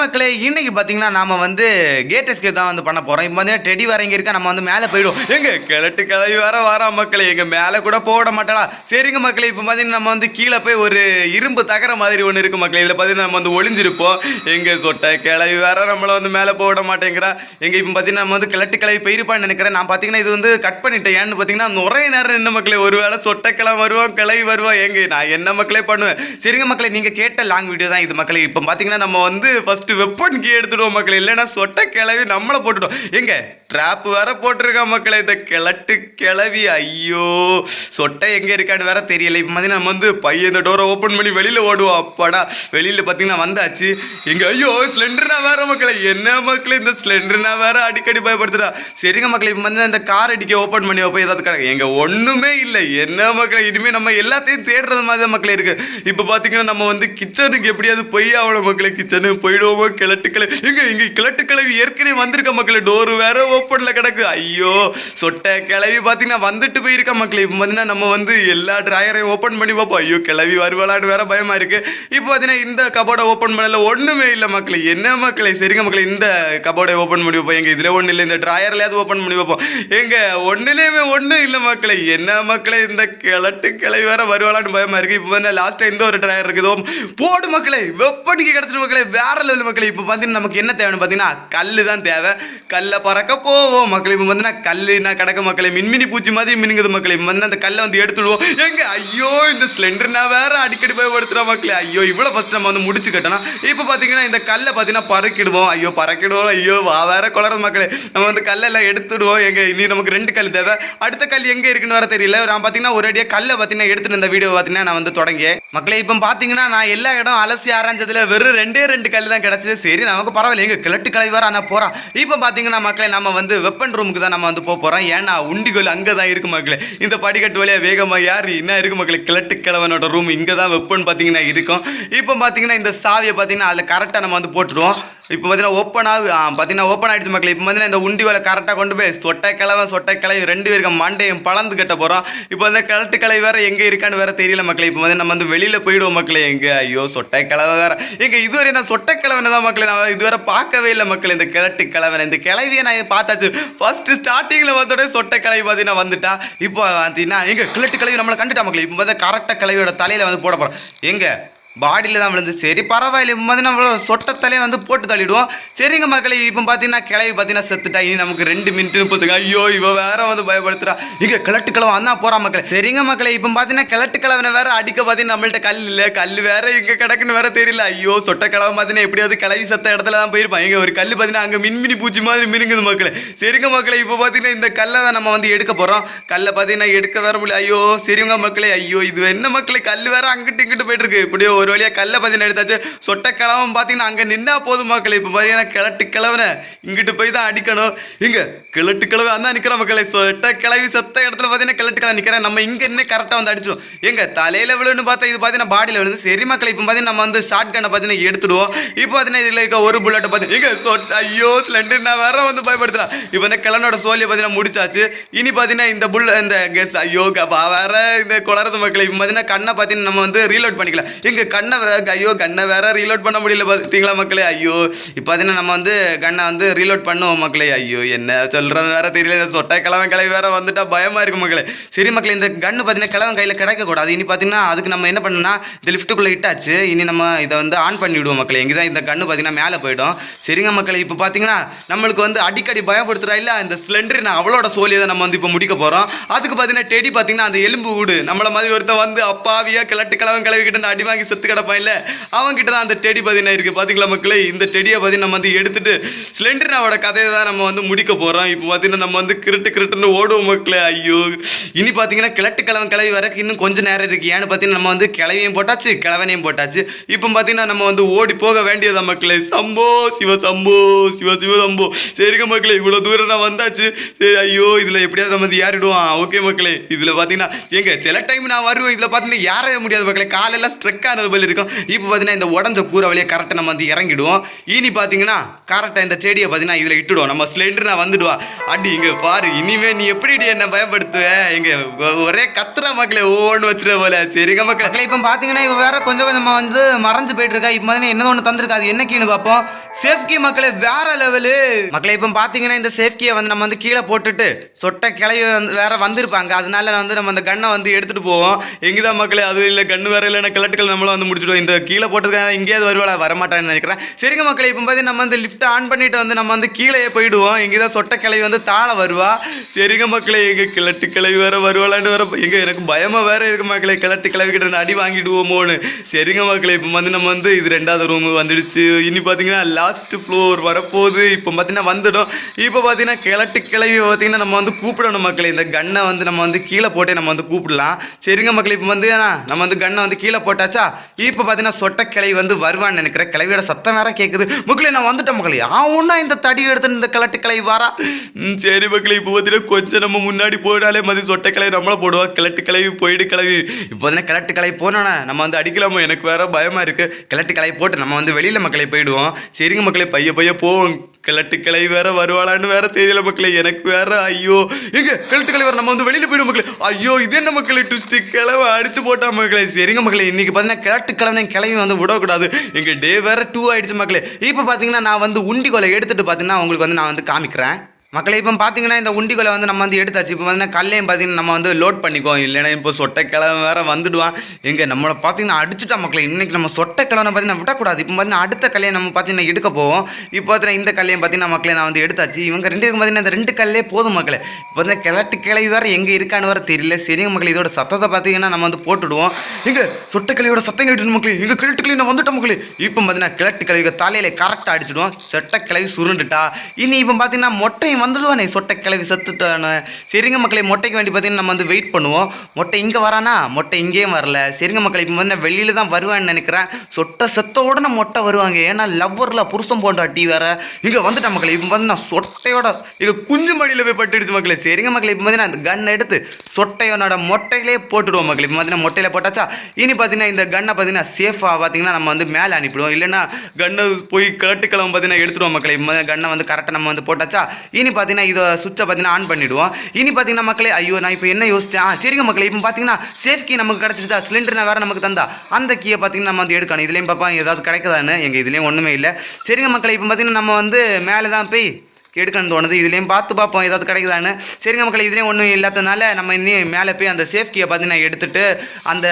மக்களே இன்னைக்கு பார்த்தீங்கன்னா நாம வந்து கேட் எஸ்கே தான் வந்து பண்ண போறோம். இப்போ வந்து டெடி வர இங்கே இருக்கா நம்ம வந்து மேலே போயிடுவோம். எங்க கிழட்டு கிளவி வர வரா மக்களே எங்க மேலே கூட போட மாட்டாளா? சரிங்க மக்களே இப்போ பார்த்தீங்கன்னா நம்ம வந்து கீழே போய் ஒரு இரும்பு தகர மாதிரி ஒன்று இருக்கு மக்களே. இதில் பார்த்தீங்கன்னா நம்ம வந்து ஒளிஞ்சிருப்போம். எங்க சொட்ட கிளவி வேற நம்மளை வந்து மேலே போட மாட்டேங்கிறா. எங்க இப்போ பார்த்தீங்கன்னா நம்ம வந்து கிழட்டு கிளவி போயிருப்பான்னு நினைக்கிறேன். நான் பார்த்தீங்கன்னா இது வந்து கட் பண்ணிட்டேன். ஏன்னு பார்த்தீங்கன்னா நிறைய நேரம் என்ன மக்களே ஒருவேளை சொட்ட கிளம் வருவோம் கிளவி வருவோம் எங்க நான் என்ன மக்களே பண்ணுவேன்? சரிங்க மக்களே நீங்கள் கேட்ட லாங் வீடியோ தான் இது மக்களே. இப்போ பார்த்தீங்கன்னா நம்ம வந்து ஃபர்ஸ்ட் வெப்பன் கீ எடுத்துடுவோம் மக்களே. இல்லைன்னா சொட்ட கிளவி நம்மளை போட்டுட்டோம் எங்க? ட்ராப் வேற போட்டிருக்கான் மக்களே. இந்த கிளட்டு கிளவி ஐயோ. சொட்டை எங்க இருக்கான்னு வேற தெரியல. இப்போ மாதிரி நம்ம வந்து பையன் இந்த டோரை ஓப்பன் பண்ணி வெளியில ஓடுவோம். அப்பாடா. வெளியில பார்த்தீங்கன்னா வந்தாச்சு. எங்க? ஐயோ சிலிண்டர்னா வேற மக்களே. என்ன மக்களே இந்த சிலிண்டர்னா வேற? அடிக்கடி பயப்படுத்துறா. சரிங்க மக்களே இப்போ வந்து இந்த கார் அடிக்க ஓப்பன் பண்ணி வைப்போம். ஏதாவது கிடக்கு எங்க? ஒன்றுமே இல்லை. என்ன மக்களே? இனிமேல் நம்ம எல்லாத்தையும் தேடுறது மாதிரி தான் மக்களே இருக்கு. இப்போ பார்த்தீங்கன்னா நம்ம வந்து கிச்சனுக்கு எப்படியாவது போய் ஆகணும் மக்களே. கிச்சனு போயிடுவோம் கிழட்டு கிளவி எங்க இங்க கிழட்டு கிளவி ஏற்கனவே வந்திருக்க மக்களே டோர் வேற ஓப்பன்ல கிடக்கு. ஐயோ சொட்டை கிளவி பார்த்தீங்கன்னா வந்துட்டு போயிருக்க மக்களே. இப்போ பார்த்தீங்கன்னா நம்ம வந்து எல்லா ட்ராயரையும் ஓப்பன் பண்ணி பார்ப்போம். ஐயோ கிளவி வருவாளான்னு வேற பயமா இருக்கு. இப்போ பார்த்தீங்கன்னா இந்த கபோர்டை ஓப்பன் பண்ணல ஒண்ணுமே இல்லை மக்களே. என்ன மக்களே? சரிங்க மக்களே இந்த கபோர்டை ஓப்பன் பண்ணி வைப்போம் எங்க இதுல ஒண்ணு இல்லை இந்த ட்ராயர்லயாவது ஓப்பன் பண்ணி வைப்போம் எங்க ஒண்ணுலயுமே ஒண்ணும் இல்லை மக்களே. என்ன மக்களே இந்த கிழட்டு கிளவி வேற வருவாளான்னு பயமா இருக்கு. இப்போ பார்த்தீங்கன்னா லாஸ்டா இந்த ஒரு ட்ராயர் இருக்குதோ. போடு மக்களே வெப்படிக்கு கிடைச்சிட்டு மக்களே. வேற லெவல் மக்களே இப்போ பார்த்தீங்கன்னா நமக்கு என்ன தேவைன்னு பார்த்தீங்கன்னா கல் தான் தேவை. கல்லை பறக்க போவோம் மக்களே. இப்போ வந்து கல் நான் கிடக்க மக்களே? மின்மினி பூச்சி மாதிரி மின்னுங்குது மக்களே. இப்போ வந்து அந்த கல்லை வந்து எடுத்துடுவோம். எங்க? ஐயோ இந்த சிலிண்டர் நான் வேற அடிக்கடி பயப்படுத்துறா மக்களே. ஐயோ இவ்வளோ ஃபஸ்ட் நம்ம வந்து முடிச்சு கட்டணும். இப்போ பார்த்தீங்கன்னா இந்த கல்லை பார்த்தீங்கன்னா பறக்கிடுவோம். ஐயோ பறக்கிடுவோம். ஐயோ வா வேற குளறது மக்களே. நம்ம வந்து கல்லெல்லாம் எடுத்துடுவோம். எங்க இனி நமக்கு ரெண்டு கல் தேவை. அடுத்த கல் எங்க இருக்குன்னு வர தெரியல. நான் பார்த்தீங்கன்னா ஒரு அடியாக கல்லை பார்த்தீங்கன்னா எடுத்துட்டு இந்த வீடியோ பார்த்தீங்கன்னா நான் வந்து தொடங்கி மக்களே இப்போ பார்த்தீங்கன்னா நான் எல்லா இடம் அலசி ஆராய்ஞ்சதுல வெறும் ரெண்டே ரெண்டு கல் தான் கிடச்சது சரி நமக்கு பரவாயில்ல. எங்கள் கிழட்டு கிளவி வர ஆனால் போகிறான் இப்போ பார்த்தீங்கன்னா மக்களே நம்ம வந்து வெப்பன் ரூமுக்கு தான் நம்ம வந்து போக போறோம். ஏன்னா உண்டிகோல் அங்கே தான் இருக்கு மக்களே. இந்த படிக்கட்டு வழியா வேகமாக யார் என்ன இருக்கு மக்களே? கிழட்டு கிழவனோட ரூம் இங்கே தான் வெப்பன் பார்த்தீங்கன்னா இருக்கும். இப்போ பார்த்தீங்கன்னா இந்த சாவியை பார்த்தீங்கன்னா அதில் கரெக்டாக நம்ம வந்து போட்டுருவோம். இப்போ பார்த்தீங்கன்னா ஓப்பன் ஆகுது பார்த்தீங்கன்னா ஓப்பன் ஆகிடுச்சு மக்கள். இப்போ பார்த்தீங்கன்னா இந்த உண்டி வேலை கரெக்டாக கொண்டு போய் சொட்டை கிழவன் சொட்டை கிளவி ரெண்டு பேருக்கு மண்டையும் பழந்து கட்ட போகிறோம் இப்போ வந்து கிழட்டு கிளவி வேறு எங்கே இருக்கான்னு வேற தெரியல மக்களே. இப்போ வந்து நம்ம வந்து வெளியில் போயிடுவோம் மக்களே. எங்கே? ஐயோ சொட்டை கிழவை வேறு. எங்கள் இதுவரை நான் சொட்டை கிழவனை தான் மக்களே. நான் இதுவரை பார்க்கவே இல்லை மக்கள். இந்த கிழட்டு கிழவனை இந்த கிளவியை நான் பார்த்தாச்சு. ஃபஸ்ட்டு ஸ்டார்டிங்கில் வந்தோடனே சொட்டை கிளவி பார்த்தீங்கன்னா வந்துட்டா. இப்போ பார்த்தீங்கன்னா எங்கள் கிழட்டு கிளவி நம்மளை கண்டுட்டா மக்களே. இப்போ வந்து கரெக்டாக கிளவியோட தலையில் வந்து போட போகிறோம் எங்கே? பாடியில் தான் விழுந்து. சரி பரவாயில்ல இப்போ வந்து நம்ம சொட்டத்தலையே வந்து போட்டு தள்ளிடுவோம் சரிங்க மக்களே இப்போ பார்த்தீங்கன்னா கிளவி பார்த்தீங்கன்னா செத்துட்டா. இனி நமக்கு ரெண்டு மினிட்டு போச்சுங்க. ஐயோ இவ வேற வந்து பயப்படுத்துறா. இங்கே கிழட்டு கிழவன் வந்தா போகிறா மக்களே. சரிங்க மக்களே இப்போ பார்த்தீங்கன்னா கிழட்டு கிழவனை வேற அடிக்க பார்த்தீங்கன்னா நம்மள்ட்ட கல் இல்லை. கல் வேற இங்கே கிடக்குன்னு வேற தெரியல. ஐயோ சொட்ட கிழவன் பார்த்தீங்கன்னா எப்படியாவது கிளவி செத்த இடத்துல தான் போயிருப்பான். இங்கே ஒரு கல் பார்த்தீங்கன்னா அங்கே மின்மினி பூச்சி மாதிரி மினுங்குது மக்களே. சரிங்க மக்களே இப்போ பார்த்தீங்கன்னா இந்த கல்லை தான் நம்ம வந்து எடுக்க போகிறோம் கல்லை பார்த்தீங்கன்னா எடுக்க வேற முடியல. ஐயோ சரிங்க மக்களே ஐயோ இது என்ன மக்களே? கல் வேற அங்கிட்டு இங்கிட்டு போயிட்டு இருக்கு. இப்படியோ ஒரு வழியா கல்லை பார்த்தீங்கன்னா எடுத்தாச்சு. சொட்ட கிளவன் பார்த்தீங்கன்னா அங்கே நின்னா போதும் மக்களே. இப்போ பார்த்தீங்கன்னா கிழட்டு கிழவனை இங்கிட்டு போய் தான் அடிக்கணும். இங்க கிழட்டு கிழவை அதான் நிற்கிறோம் மக்களே. சொட்ட கிளவி செத்த இடத்துல பார்த்தீங்கன்னா கிழட்டு கிழவன் நிற்கிறேன் நம்ம இங்கே இன்னும் கரெக்டாக வந்து அடிச்சோம் எங்க தலையில விழுன்னு பார்த்தா இது பார்த்தீங்கன்னா பாடியில் விழுந்து. சரி மக்களே இப்போ பார்த்தீங்கன்னா நம்ம வந்து ஷார்ட் கண்ணை பார்த்தீங்கன்னா எடுத்துடுவோம். இப்போ பார்த்தீங்கன்னா இதில் இருக்க ஒரு புல்லட்டை பார்த்து இங்கே சொட்ட ஐயோ ஸ்லெண்டர் நான் வேற வந்து பயப்படுத்துறேன் இப்போ இந்த கிழனோட சோழியை பார்த்தீங்கன்னா முடிச்சாச்சு. இனி பார்த்தீங்கன்னா இந்த புல் இந்த கெஸ் ஐயோ கபா வேற இந்த குளறது மக்களை. இப்போ பார்த்தீங்கன்னா கண்ணை பார்த்தீங்கன்னா நம்ம வந்து ரீலோட் பண்ணிக்கலாம். எங்கள் கண்ணை வேற ஐயோ கண்ணை வேற ரீலோட் பண்ண முடியல பார்த்தீங்களா மக்களே? ஐயோ இப்போ பார்த்தீங்கன்னா நம்ம வந்து கண்ணை வந்து ரீலோட் பண்ணுவோம் மக்களே. ஐயோ என்ன சொல்றது வேற தெரியல. இந்த சொட்டை கிழவன் கிளவி வேற வந்துட்டா பயமா இருக்கும் மக்களே. சரி மக்களே இந்த கண்ணு பார்த்தீங்கன்னா கிழவன் கையில் கிடைக்கக்கூடாது. இனி பார்த்தீங்கன்னா அதுக்கு நம்ம என்ன பண்ணணும்னா இந்த லிஃப்ட்டுக்குள்ளே இட்டாச்சு. இனி நம்ம இதை வந்து ஆன் பண்ணிவிடுவோம் மக்களே. எங்கே தான் இந்த கண்ணு பார்த்தீங்கன்னா மேலே போயிடும். சரிங்க மக்களே இப்போ பார்த்தீங்கன்னா நம்மளுக்கு வந்து அடிக்கடி பயப்படுத்துறா இல்லை? இந்த சிலிண்டர் நான் அவளோட சோழியை தான் நம்ம வந்து இப்போ முடிக்க போகிறோம் அதுக்கு பார்த்தீங்கன்னா டெடி பார்த்தீங்கன்னா அந்த எலும்பு வீடு நம்மளை மாதிரி ஒருத்தன் வந்து அப்பாவியாக கிழட்டு கிழவன் கிளவிக்கிட்டு அடி வாங்கி செத்து கிடப்பான் இல்ல? அவன் கிட்ட தான் அந்த டெடி பதினா இருக்கு. பார்த்தீங்களா மக்களே? இந்த டெடியை பற்றி நம்ம வந்து எடுத்துட்டு சிலிண்டர்னாவோட கதையை தான் நம்ம வந்து முடிக்க போறோம். இப்போ பார்த்தீங்கன்னா நம்ம வந்து கிருட்டு கிருட்டுன்னு ஓடுவோம் மக்களே. ஐயோ. இனி பார்த்தீங்கன்னா கிழட்டு கிழவன் கிளவி வரக்கு இன்னும் கொஞ்சம் நேரம் இருக்கு. ஏன்னு பார்த்தீங்கன்னா நம்ம வந்து கிளவியும் போட்டாச்சு கிழவனையும் போட்டாச்சு. இப்போ பார்த்தீங்கன்னா நம்ம வந்து ஓடி போக வேண்டியதா மக்களே. சம்போ சிவ சம்போ சிவ சிவ சம்போ. சரிங்க மக்களே இவ்வளோ தூரம் நான் வந்தாச்சு. சரி ஐயோ இதில் எப்படியாவது நம்ம வந்து ஏறிடுவான் ஓகே மக்களே இதில் பார்த்தீங்கன்னா எங்க சில டைம் நான் வருவேன். இதில் பார்த்தீங்கன்னா ஏறவே முடியாது மக்களே. காலையில் ஸ்ட்ரெக் ஆனது போல இருக்கும். இப்போ பார்த்தீங்கன்னா இந்த உடஞ்ச கூரை வழியை கரெக்டாக நம்ம வந்து இறங்கிடுவோம். இனி பார்த்தீங்கன்னா கரெக்டாக இந்த செடியை பார்த்தீங்கன்னா இதில் இட்டுடுவோம். நம்ம சிலிண்டர் நான் வந்துடுவா. அடி இங்கே பாரு இனிமேல் நீ எப்படி என்ன பயன்படுத்துவேன் எங்க ஒரே கத்துற மக்களே ஓன்னு வச்சிட போல. சரிங்க மக்கள். இப்போ பார்த்தீங்கன்னா இப்போ வேற கொஞ்சம் கொஞ்சமாக வந்து மறைஞ்சு போயிட்டு இருக்கா இப்போ மாதிரி என்ன ஒன்று தந்திருக்கா? அது என்ன கீன்னு பார்ப்போம் சேஃப்கி மக்களை வேற லெவலு மக்களை இப்போ பார்த்தீங்கன்னா இந்த சேஃப்கியை வந்து நம்ம வந்து கீழே போட்டுட்டு சொட்டை கிளவி வந்து வேற வந்திருப்பாங்க. அதனால வந்து நம்ம அந்த கண்ணை வந்து எடுத்துட்டு போவோம். எங்கதான் மக்களே அது இல்லை கண்ணு வேற இல்லைன்னா கிழட்டுக்கள் நம்மளும் வந்து முடிச்சிடுவோம். இந்த கீழே போட்டதுக்காக இங்கேயாவது வருவாளா? வரமாட்டான்னு நினைக்கிறேன். சரிங்க மக்களை இப்போ பார்த்தீங்கன்னா நம்ம வந்து லிஃப்ட் ஆன் பண்ணிட்டு வந்து நம்ம வந்து கீழே போயிடுவோம். எங்கேதான் சொட்டை கிளவி வந்து தாழ வருவா. சரிங்க மக்களே எங்க கிழட்டு கிளவி வேற வருவாளான்னு வேற எங்க எனக்கு பயமா வேற இருக்கு மக்களே. கிழட்டு கிளவி கிட்ட அடி வாங்கிடுவோமோன்னு. சரிங்க மக்களே இப்போ வந்து நம்ம வந்து இது ரெண்டாவது ரூம் வந்துடுச்சு. இனி பார்த்தீங்கன்னா லாஸ்ட் ஃப்ளோர் வரப்போகுது. இப்போ பார்த்தீங்கன்னா வந்துடும். இப்போ பார்த்தீங்கன்னா கிழட்டு கிளவி பார்த்தீங்கன்னா நம்ம வந்து கூப்பிடணும் மக்களே. இந்த கன்னை வந்து நம்ம வந்து கீழே போட்டே நம்ம வந்து கூப்பிடலாம். சரிங்க மக்களே இப்போ வந்து நம்ம வந்து கன்னை வந்து கீழே போட்டாச்சா? இப்போ பார்த்தீங்கன்னா சொட்ட கிளவி வந்து வருவான்னு நினைக்கிறேன். கிளவியோட சத்தம் வேற கேட்குது மக்களே நான் வந்துட்டேன் மக்களே. ஆவுன்னா இந்த தடி எடுத்து இந்த கிழட்டு கிளவி வாரா? சரி மக்களே இப்போ பார்த்தீங்கன்னா கொஞ்சம் நம்ம முன்னாடி போயிடாலே மதி சொட்ட கிளவி நம்மள போடுவோம் கிழட்டு கிளவி போயிடு கிளவி இப்போ வந்து கிழட்டு கிளவி போனோண்ணா நம்ம வந்து அடிக்கலாமோ? எனக்கு வேற பயமா இருக்கு. கிழட்டு கிளவி போட்டு நம்ம வந்து வெளியில மக்களை போயிடுவோம். சரிங்க மக்களே பைய பைய போவோம். கிழட்டு கிளவி வேற வருவாளான்னு வேற தெரியல மக்களே. எனக்கு வேற ஐயோ. எங்க? கிழட்டு கிளவி வேற நம்ம வந்து வெளியில போயிடும் மக்களே. ஐயோ இது என்ன மக்களே ட்விஸ்ட் கிளவை அடிச்சு போட்டா மக்களே. சரிங்க மக்களே இன்னைக்கு பார்த்தீங்கன்னா கிழட்டு கிழமை கிளவி வந்து விடக்கூடாது. எங்க டே வேற டூ ஆயிடுச்சு மக்களே. இப்போ பார்த்தீங்கன்னா நான் வந்து உண்டி கொலை எடுத்துட்டு பார்த்தீங்கன்னா உங்களுக்கு வந்து நான் வந்து காமிக்கிறேன். மக்களை இப்போ பார்த்தீங்கன்னா இந்த உண்டிகளை வந்து நம்ம வந்து எடுத்தாச்சு. இப்போ வந்து கல்லையும் பார்த்தீங்கன்னா நம்ம வந்து லோட் பண்ணிக்கோ இல்லைன்னா இப்போ சொட்டைக்கிழமை வேறு வந்துடுவான். எங்கே நம்மளை பார்த்தீங்கன்னா அடிச்சுட்டா மக்களை இன்றைக்கி நம்ம சொட்டைக்கிழமை பார்த்தீங்கன்னா விடக்கூடாது. இப்போ பார்த்தீங்கன்னா அடுத்த கல்லையை நம்ம பார்த்தீங்கன்னா எடுக்க போவோம். இப்போ பார்த்தீங்கன்னா இந்த கல்லையும் பார்த்தீங்கன்னா மக்களை நான் வந்து எடுத்தாச்சு. இவங்க ரெண்டு பேரும் பார்த்தீங்கன்னா இந்த ரெண்டு கல்லே போதும் மக்களை. இப்போ வந்து கிழட்டு கிளவி வேறு எங்கே இருக்கான்னு வேற தெரியல. சரிங்க மக்கள் இதோட சத்தத்தை பார்த்தீங்கன்னா நம்ம வந்து போட்டுடுவோம். எங்க சொட்டைக்கிளையோட சத்தம் கேட்டு மக்களே இங்கே கிழட்டு கிளவி நான் வந்துட்டோம் மக்களே. இப்போ பார்த்தீங்கன்னா கிழட்டு கிளவிக்கு தலையில கரெக்டாக அடிச்சிடுவோம். சொட்டை கிளவி சுருண்டுட்டா. இனி இப்போ பார்த்தீங்கன்னா மொட்டையும் வந்துடுவானே. சொட்டை கிளவி செத்துட்டானு. சரிங்க மக்களை மொட்டைக்கு வேண்டி பார்த்தீங்கன்னா நம்ம வந்து வெயிட் பண்ணுவோம். மொட்டை இங்கே வரானா? மொட்டை இங்கேயும் வரல. சரிங்க மக்களை இப்போ வந்து வெளியில தான் வருவான்னு நினைக்கிறேன். சொட்டை செத்தோட நான் மொட்டை வருவாங்க. ஏன்னா லவ்வரில் புருஷன் போண்டா டீ வேற. இங்கே வந்துட்டேன் மக்களை இப்போ வந்து நான் சொட்டையோட இங்கே குஞ்சு மடியில் போய் பட்டுடுச்சு மக்களை. சரிங்க மக்களை இப்போ பார்த்தீங்கன்னா அந்த கன் எடுத்து சொட்டையோட மொட்டையிலே போட்டுடுவோம் மக்களே. இப்போ பார்த்தீங்கன்னா மொட்டையில போட்டாச்சா? இனி பார்த்தீங்கன்னா இந்த கன்னை பார்த்தீங்கன்னா சேஃபாக பார்த்தீங்கன்னா நம்ம வந்து மேலே அனுப்பிடுவோம். இல்லைன்னா கன்னை போய் கட்டுக்கிழமை பார்த்தீங்கன்னா எடுத்துடுவோம் மக்களை. இப்போ கன்னை வந்து கரெக்டாக நம்ம வந்து போட்டாச்சா? இனி பார்த்தீங்கன்னா இதை சுவிட்சை பார்த்தீங்கன்னா ஆன் பண்ணிவிடுவோம் இனி பார்த்தீங்கன்னா மக்களே ஐயோ நான் இப்போ என்ன யோசிச்சேன்? ஆ சரிங்க மக்களே இப்போ பார்த்தீங்கன்னா சேஃப் கீ நமக்கு கிடச்சிருச்சா? சிலிண்டர் வேறு நமக்கு தந்தா. அந்த கீயை பார்த்தீங்கன்னா நம்ம வந்து எடுக்கணும். இதுலேயும் பார்ப்பா ஏதாவது கிடைக்குதான்னு? எங்கள் இதுலேயும் ஒன்றுமே இல்லை. சரிங்க மக்களே இப்போ பார்த்தீங்கன்னா நம்ம வந்து மேலே தான் போய் எடுக்கணும்னு தோணுது இதுலேயும் பார்த்து பார்ப்போம் ஏதாவது கிடைக்குதான்னு. சரிங்க மக்கள் இதுலேயும் ஒன்றும் இல்லாததுனால நம்ம இன்னும் மேலே போய் அந்த சேஃப்கியை பார்த்தீங்கன்னா எடுத்துட்டு அந்த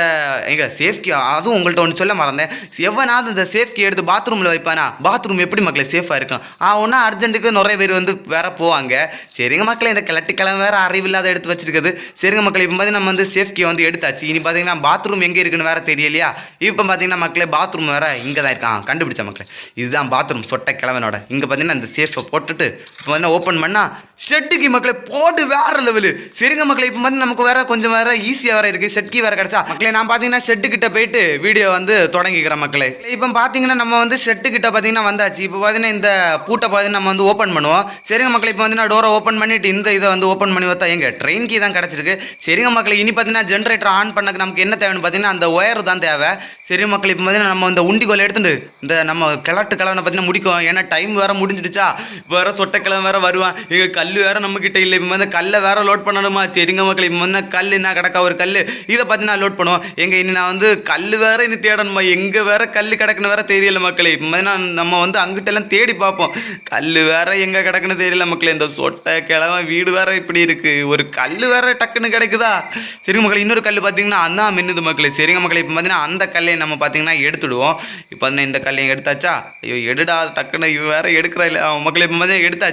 எங்கள் சேஃப்கி அதுவும் உங்கள்கிட்ட ஒன்று சொல்ல மறந்தேன். எவனாவது இந்த சேஃப்கி எடுத்து பாத்ரூமில் வைப்பானா? பாத்ரூம் எப்படி மக்களே சேஃபாக இருக்கும்? ஆ ஒன்றா அர்ஜென்ட்டுக்கு நிறைய பேர் வந்து வேற போவாங்க. சரிங்க மக்களை இந்த கிளட்டி கிழமை வேற அறிவில்லாத எடுத்து வச்சிருக்குது. சரிங்க மக்கள் இப்போ பார்த்தீங்கன்னா நம்ம வந்து சேஃப்கியை வந்து எடுத்தாச்சு. இனி பார்த்தீங்கன்னா பாத்ரூம் எங்கே இருக்குன்னு வேற தெரியலையா? இப்போ பார்த்தீங்கன்னா மக்களே பாத்ரூம் வேறு இங்கே தான் இருக்கான். கண்டுபிடிச்ச மக்களே. இதுதான் பாத்ரூம் சொட்டை கிழவனோட இங்கே பார்த்தீங்கன்னா இந்த சேஃபை போட்டுட்டு இப்போ வந்து ஓப்பன் பண்ணால் ஷெட்டுக்கு மக்களை போட்டு வேற லெவலு சரிங்க மக்களை இப்போ வந்து நமக்கு வேறு கொஞ்சம் வேறு ஈஸியாக வேறு இருக்குது ஷெட்கி வேறு கிடைச்சா. மக்களை நான் பார்த்தீங்கன்னா ஷெட்டுக்கிட்ட போயிட்டு வீடியோ வந்து தொடங்கிக்கிறேன் மக்களே. இப்போ பார்த்தீங்கன்னா நம்ம வந்து ஷெட்டுக்கிட்ட பார்த்தீங்கன்னா வந்தாச்சு. இப்போ பார்த்தீங்கன்னா இந்த பூட்டை பார்த்தீங்கன்னா நம்ம வந்து ஓப்பன் பண்ணுவோம். சரிங்க மக்களை இப்போ வந்து நான் டோரை ஓப்பன் பண்ணிட்டு இந்த இதை வந்து ஓப்பன் பண்ணி பார்த்தா எங்கள் ட்ரெயின் கீ தான் கிடச்சிருக்கு. சரிங்க மக்களை இனி பார்த்தீங்கன்னா ஜென்ரேட்டர் ஆன் பண்ணக்கு நமக்கு என்ன தேவைன்னு பார்த்தீங்கன்னா அந்த ஒயர் தான் தேவை. சரி மக்கள் இப்போ பார்த்தீங்கன்னா நம்ம இந்த உண்டிகோலை எடுத்துட்டு இந்த நம்ம கிளட்டு கலவனை பார்த்தீங்கன்னா முடிக்கும். ஏன்னா டைம் வேறு முடிஞ்சிடுச்சா. வேறு சொட்டை சொட்டக்கிழமை வேற வருவான். எங்க கல் வேற நம்ம கிட்ட இல்லை. இப்போ வந்து கல்லை வேற லோட் பண்ணணுமா? சரிங்க மக்கள் இப்போ வந்து கல் என்ன கிடக்கா? ஒரு கல் இதை பார்த்தீங்கன்னா லோட் பண்ணுவோம். எங்க இனி நான் வந்து கல் வேற இனி தேடணுமா? எங்க வேற கல் கிடக்குன்னு வேற தெரியல மக்களே. இப்போ வந்து நான் நம்ம வந்து அங்கிட்ட எல்லாம் தேடி பார்ப்போம். கல் வேற எங்கே கிடக்குன்னு தெரியல மக்களே. இந்த சொட்டை கிழமை வீடு வேற இப்படி இருக்கு. ஒரு கல் வேற டக்குன்னு கிடைக்குதா? சரிங்க மக்களே இன்னொரு கல் பார்த்தீங்கன்னா அதான் மின்னுது மக்களே. சரிங்க மக்களே இப்போ பார்த்தீங்கன்னா அந்த கல்லையை நம்ம பார்த்தீங்கன்னா எடுத்துடுவோம். இப்போ இந்த கல்லையும் எடுத்தாச்சா? ஐயோ எடுடா டக்குன்னு இவ வேற எடுக்கிறா இல்லை அவன் மக்களே இப்போ பார்த்தீங்கன்னா எடுத்தாச்சு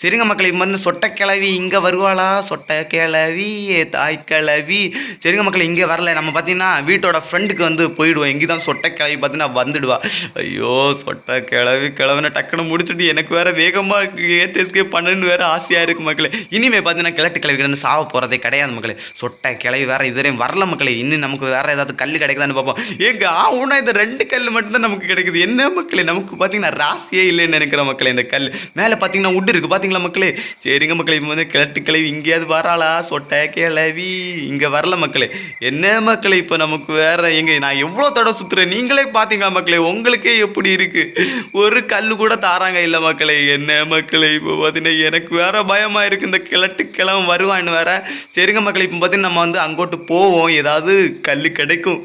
சரிங்க மக்கள் இவன் வந்து சொட்ட கிளவி இங்கே வருவாளா? சொட்டை கிளவி தாய் கிளவி. சரிங்க மக்கள் இங்கே வரல. நம்ம பார்த்தீங்கன்னா வீட்டோட ஃப்ரெண்டுக்கு வந்து போயிடுவோம். இங்கே தான் சொட்டை கிளவி பார்த்தீங்கன்னா வந்துடுவா. ஐயோ சொட்டை கிளவி கிளவின டக்குன்னு முடிச்சுட்டு எனக்கு வேற வேகமாக ஏடிஎஸ்கே பண்ணணும்னு வேற ஆசையாக இருக்கு மக்களே. இனிமே பார்த்தீங்கன்னா கிழட்டு கிளவி கிட்ட சாவ போகிறதே கிடையாது மக்களே. சொட்டை கிளவி வேற இதுவரையும் வரல மக்களே. இன்னும் நமக்கு வேற ஏதாவது கல் கிடைக்குதான்னு பார்ப்போம் ஏங்க ஆவுனா இந்த ரெண்டு கல் மட்டும்தான் நமக்கு கிடைக்குது. என்ன மக்களே நமக்கு பார்த்தீங்கன்னா ராசியே இல்லைன்னு நினைக்கிற மக்களே இந்த கல் மேலே பார்த்தீங்கன்னா உட்டு இருக்குது பார்த்தீங்களா மக்களே? சரிங்க மக்களே இப்போ வந்து கிழட்டு கிளவி இங்கேயாவது வராளா? சொட்டை கிளவி இங்கே வரல மக்களே. என்ன மக்களே இப்போ நமக்கு வேற எங்கே நான் எவ்வளோ தடவை சுத்துறேன்? நீங்களே பார்த்தீங்களா மக்களே உங்களுக்கே எப்படி இருக்குது ஒரு கல்லு கூட தாராங்க இல்லை மக்களே. என்ன மக்களே இப்போ பார்த்தீங்கன்னா எனக்கு வேறு பயமாக இருக்குது இந்த கிழட்டு கிழமை வருவான்னு வேற. சரிங்க மக்களே இப்போ பார்த்தீங்கன்னா நம்ம வந்து அங்கோட்டு போவோம். ஏதாவது கல் கிடைக்கும்.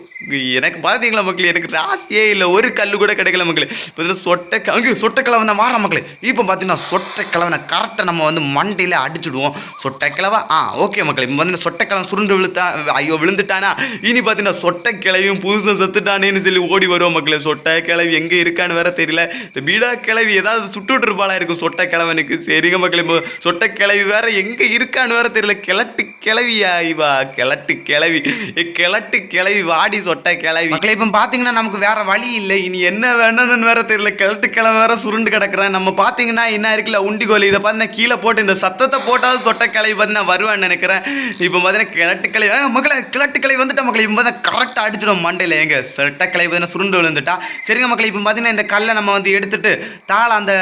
எனக்கு பார்த்தீங்களா மக்களே எனக்கு ராசியே இல்லை. ஒரு கல் கூட கிடைக்கல மக்களே. இப்போ சொட்டை அங்கே சொட்டை கிழவன் தான். வார மக்களே. இப்போ பார்த்தீங்கன்னா சொட்டை கிழவனை கரெக்டாக நம்ம வந்து மண்டையில் அடிச்சுடுவோம். சொட்டை ஆ ஓகே மக்களே. இப்போ வந்து சொட்டை கிழவன் சுருண்டு விழுத்தா ஐயோ விழுந்துட்டானா? இனி பார்த்தீங்கன்னா சொட்டக்கிழவியும் புதுசாக செத்துட்டானேன்னு சொல்லி ஓடி வருவோம் மக்களே. சொட்டை கிளவி எங்கே இருக்கான்னு வேற தெரியல. இந்த பீடா கிளவி ஏதாவது சுட்டுட்டு இருப்பாளா இருக்கும் சொட்டக்கிழவனுக்கு? சரிங்க மக்களே. இப்போ சொட்டை கிளவி வேற எங்கே இருக்கான்னு வேற தெரியல. கிழட்டு கிளவியா இவா கிழட்டு கிளவி கிழட்டு கிளவி வாடி சொட்டை கிளவி மக்களே இப்போ பார்த்தீங்கன்னா நமக்கு வேற வழி இல்லை. இனி என்ன வேணும்னு வேற தெரியல. கிழட்டு கிழமை வேற சுருண்டு கிடக்குறேன். நம்ம பார்த்தீங்கன்னா என்ன இருக்குல்ல உண்டிகோல் இதை பார்த்தீங்கன்னா கீழே போட்டு இந்த சத்தத்தை போட்டாலும் சொட்டை பார்த்து நான் வருவான்னு நினைக்கிறேன். இப்போ பார்த்தீங்கன்னா கிழட்டு கிளவி மக்களை மக்களே கிழட்டு வந்துட்டா மக்களே இப்போ பார்த்தா கரெக்டாக அடிச்சிடும் மண்டையில். எங்க சொட்டை கிளை பார்த்தீங்கன்னா சுருண்டு விழுந்துட்டா. சரிங்க மக்களை இப்போ பார்த்தீங்கன்னா இந்த கல்லை நம்ம வந்து எடுத்துட்டு தாள அந்த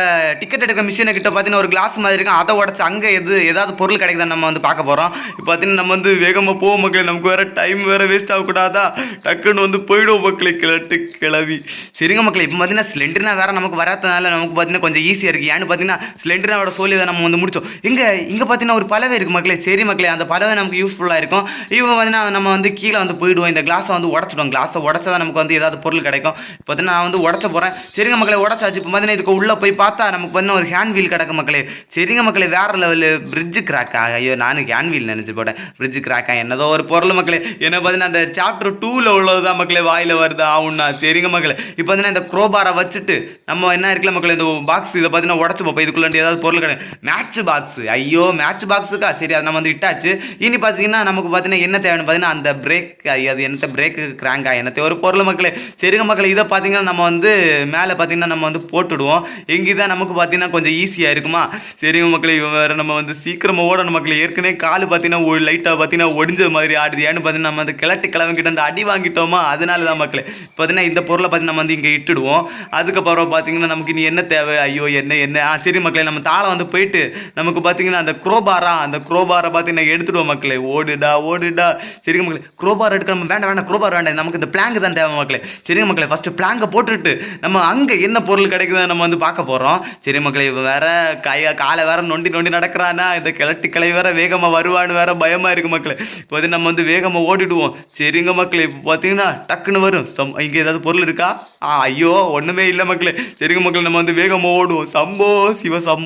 டிக்கெட் எடுக்கிற மிஷினை கிட்ட பார்த்தீங்கன்னா ஒரு கிளாஸ் மாதிரி இருக்கும். அதை உடச்சு அங்கே எது ஏதாவது பொருள் கிடைக்குதான்னு நம்ம வந்து பார்க்க போகிறோம் இப்போ பார்த்தீங்கன்னா நம்ம வந்து வேகமாக போவோம் மக்களை நமக்கு வேற டைம் வேறு வேஸ்ட் ஆகக்கூடாதா? டக்குன்னு வந்து போயிடுவோம் மக்களை கிழட்டு கிளவி சரிங்க மக்களை இப்போ பார்த்தீங்கன்னா சிலிண்டர்னா வேறு நமக்கு வராதனால நமக்கு பார்த்தீங்கன்னா கொஞ்சம் ஈஸியாக இருக்குது ஏன்னு பார்த்தீங்கன்னா சிலிண்டரோட சோழி தான் நம்ம வந்து முடித்தோம் இங்கே இங்கே பார்த்தீங்கன்னா ஒரு பறவை இருக்குது மக்களே. சரி மக்களே அந்த பறவை நமக்கு யூஸ்ஃபுல்லாக இருக்கும். இவங்க பார்த்தீங்கன்னா நம்ம வந்து கீழே வந்து போயிடுவோம். இந்த கிளாஸை வந்து உடச்சிடுவோம். கிளாஸை உடச்சா தான் நமக்கு வந்து ஏதாவது பொருள் கிடைக்கும். இப்போ பார்த்தீங்கன்னா நான் வந்து உடச்ச போகிறேன் சரிங்க மக்களே உடச்சாச்சு. இப்போ பார்த்தீங்கன்னா இதுக்கு உள்ளே போய் பார்த்தா நமக்கு பார்த்தீங்கன்னா ஒரு ஹேண்ட் வீல் கிடக்கு மக்களே. சரிங்க மக்களே வேறு லெவலு பிரிட்ஜு கிராக்கா ஐயோ நானும் ஹேண்ட் வீல் நினச்சி போட்டேன். பிரிட்ஜு கிராக்கா என்னதோ ஒரு பொருள் மக்களே. என்ன பார்த்தீங்கன்னா அந்த சாப்டர் டூவில் உள்ளது தான் மக்களே வாயில் வருது. ஆகும்னா சரிங்க மக்களே. இப்போ பார்த்தீங்கன்னா இந்த குரோபாரை வச்சுட்டு நம்ம என்ன இருக்குல்ல மக்களே இந்த பாக்ஸ் இதை பார்த்தீங்கன்னா உடச்சு பார்ப்போம். இதுக்குள்ள ஏதாவது பொருள் கிடையாது மேட்ச் பாக்ஸ் ஐயோ மேட்ச் பாக்ஸுக்கா சரி அதை நம்ம வந்து இட்டாச்சு. இனி பார்த்தீங்கன்னா நமக்கு பார்த்தீங்கன்னா என்ன தேவைன்னு பார்த்தீங்கன்னா அந்த பிரேக் அது என்னத்த பிரேக்கு கிராங்கா என்ன ஒரு பொருள் மக்களே? சரிங்க மக்களே இதை பார்த்தீங்கன்னா நம்ம வந்து மேலே பார்த்தீங்கன்னா நம்ம வந்து போட்டுடுவோம். இங்கே தான் நமக்கு பார்த்தீங்கன்னா கொஞ்சம் ஈஸியாக இருக்குமா? சரிங்க மக்களே வேறு நம்ம வந்து சீக்கிரமாக ஓடணும் மக்களே. ஏற்கனவே கால் பார்த்தீங்கன்னா லைட்டாக பார்த்தீங்கன்னா ஒடிஞ்ச மாதிரி ஆடுது. ஏன்னு பார்த்தீங்கன்னா நம்ம வந்து கிழட்டு கிளம்பிக்கிட்ட அந்த அடி வாங்கிட்டோமா? அதனால தான் மக்களே. பார்த்தீங்கன்னா இந்த பொருளை பார்த்து நம்ம வந்து இங்கே இட்டுடுவோம். அதுக்கப்புறம் பார்த்தீங்கன்னா நமக்கு இனி என்ன தேவை? ஐயோ என்ன என்ன? ஆ சரி மக்களே நம்ம தாளை வந்து போயிட்டு நமக்கு பார்த்தீங்கன்னா அந்த குரோபாரா அந்த குரோபாரை பார்த்தீங்கன்னா எடுத்துடுவோம் மக்களே. ஓடுடா ஓடுடா. சரிங்க மக்களே. குரோபார் எடுக்க நம்ம வேண்டாம் வேண்டாம். குரோபார் வேண்டாம். நமக்கு இந்த பிளாங்க் தான் தேவை மக்களே. சரிங்க மக்களே. ஃபஸ்ட்டு பிளாங்கை போட்டுட்டு நம்ம அங்கே என்ன பொருள் கிடைக்குதுன்னு நம்ம வந்து பார்க்க போகிறோம் சரி மக்களே இவன் வேற கையை காலை வேற நொண்டி நொண்டி நடக்கிறானா? இந்த கிளட்டி கிளை வேற வேகமாக வருவான்னு வேற பயமாக இருக்கு மக்களே. இப்போ வந்து நம்ம வந்து வேகமாக ஓடிடுவோம். சரிங்க மக்களே. இப்போ பார்த்தீங்கன்னா டக்குன்னு வரும். சம் இங்கே ஏதாவது பொருள் இருக்கா? ஆ ஐயோ ஒன்றுமே இல்லை மக்களே. சரிங்க மக்களே நம்ம வந்து வேகமாக ஓடுவோம். சம்போ சிவ சம்போ.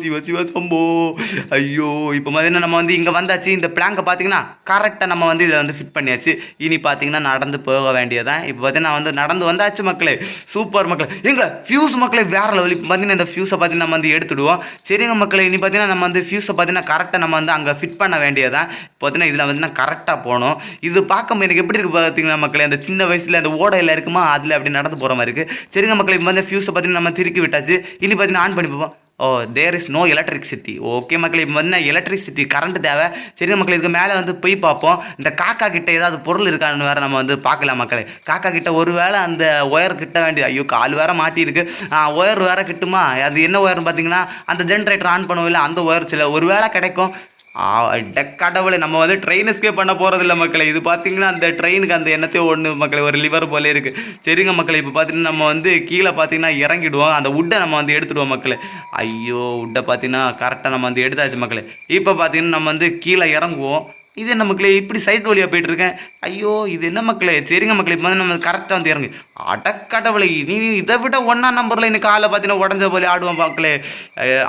சிவ சிவ சம்போ. ஐயோ இப்போ பார்த்தீங்கன்னா நம்ம வந்து இங்கே வந்தாச்சு. இந்த பிளாங்கை பார்த்தீங்கன்னா கரெக்டாக நம்ம வந்து இதில் வந்து ஃபிட் பண்ணியாச்சு. இனி பார்த்தீங்கன்னா நடந்து போக வேண்டியதான் இப்போ பார்த்தீங்கன்னா வந்து நடந்து வந்தாச்சு மக்களே. சூப்பர் மக்களே. எங்க ஃபியூஸ் மக்களே வேற லெவல் இப்போ பார்த்தீங்கன்னா இந்த ஃபியூஸை பார்த்து நம்ம வந்து எடுத்துடுவோம். சரிங்க மக்களே இனி பார்த்தீங்கன்னா நம்ம வந்து ஃபியூஸை பார்த்தீங்கன்னா கரெக்டாக நம்ம வந்து அங்கே ஃபிட் பண்ண வேண்டியதான் இப்போ பார்த்தீங்கன்னா இதில் வந்து கரெக்டாக போகணும். இது பார்க்க எனக்கு எப்படி இருக்கு பார்த்தீங்கன்னா மக்களே? அந்த சின்ன வயசில் அந்த ஓடையில் இருக்குமா? அதில் அப்படி நடந்து போகிற மாதிரி இருக்குது சரிங்க மக்களே இப்போ வந்து ஃபியூஸை பார்த்தீங்கன்னா நம்ம திருக்கி விட்டாச்சு. இனி பார்த்தீங்கன்னா ஆன் பண்ணி பார்ப்போம். ஓ there is no electricity okay மக்கள் இப்போ வந்து எலக்ட்ரிசிட்டி கரண்ட் தேவை? சரி மக்கள் இதுக்கு மேலே வந்து போய் பார்ப்போம். இந்த காக்கா கிட்ட ஏதாவது பொருள் இருக்கான்னு வேறு நம்ம வந்து பார்க்கலாம் மக்களே. காக்கா கிட்ட ஒருவேளை அந்த ஒயர் கிட்ட வேண்டியது ஐயோ கால் வேற மாட்டியிருக்கு. ஒயர் வேற கிட்டுமா? அது என்ன ஒயர்னு பார்த்தீங்கன்னா அந்த ஜென்ரேட்டர் ஆன் பண்ணுவோம்ல அந்த ஒயர் சில ஒரு வேளை கிடைக்கும். கடவுளை நம்ம வந்து ட்ரெயின் எஸ்கேப் பண்ண போகிறது இல்லை மக்களை. இது பார்த்தீங்கன்னா அந்த ட்ரெயினுக்கு அந்த எண்ணத்தையோ ஒன்று மக்களே ஒரு லிவர் போல இருக்குது சரிங்க மக்களை இப்போ பார்த்தீங்கன்னா நம்ம வந்து கீழே பார்த்தீங்கன்னா இறங்கிடுவோம். அந்த உட்டை நம்ம வந்து எடுத்துடுவோம் மக்களே. ஐயோ உட்டை பார்த்தீங்கன்னா கரெக்டாக நம்ம வந்து எடுத்தாச்சு மக்களை. இப்போ பார்த்தீங்கன்னா நம்ம வந்து கீழே இறங்குவோம். இது என்ன மக்களே இப்படி சைட் வழியாக போயிட்டு இருக்கேன். ஐயோ இது என்ன மக்களே? சரிங்க மக்களே இப்போ நம்ம கரெக்டாக வந்து இறங்கு. அடக்கடவுளை நீ இதை விட ஒன்றா நம்பரில் இன்னைக்கு காலை பார்த்தீங்கன்னா உடஞ்ச போல ஆடுவோம் மக்களே.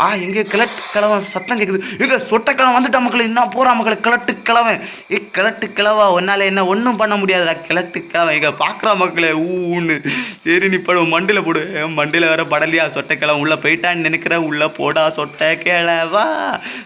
ஆ எங்கே கிழட்டு கிழவன் சத்தம் கேட்குது எங்கே சொட்ட கிழவன் வந்துட்டா மக்களே. என்ன போகிறா மக்களே? கிழட்டு கிழவன். ஏ கிழட்டு கிழவா உன்னால் என்ன ஒன்றும் பண்ண முடியாதுடா. கிழட்டு கிழவன். இங்கே பார்க்குறா மக்களே ஊன்னு. சரி நீ படு மண்டியில் போடு. மண்டியில் வேற படலையா? சொட்ட கிழவன் உள்ளே போயிட்டான்னு நினைக்கிறேன் உள்ளே போடா சொட்ட கிழவா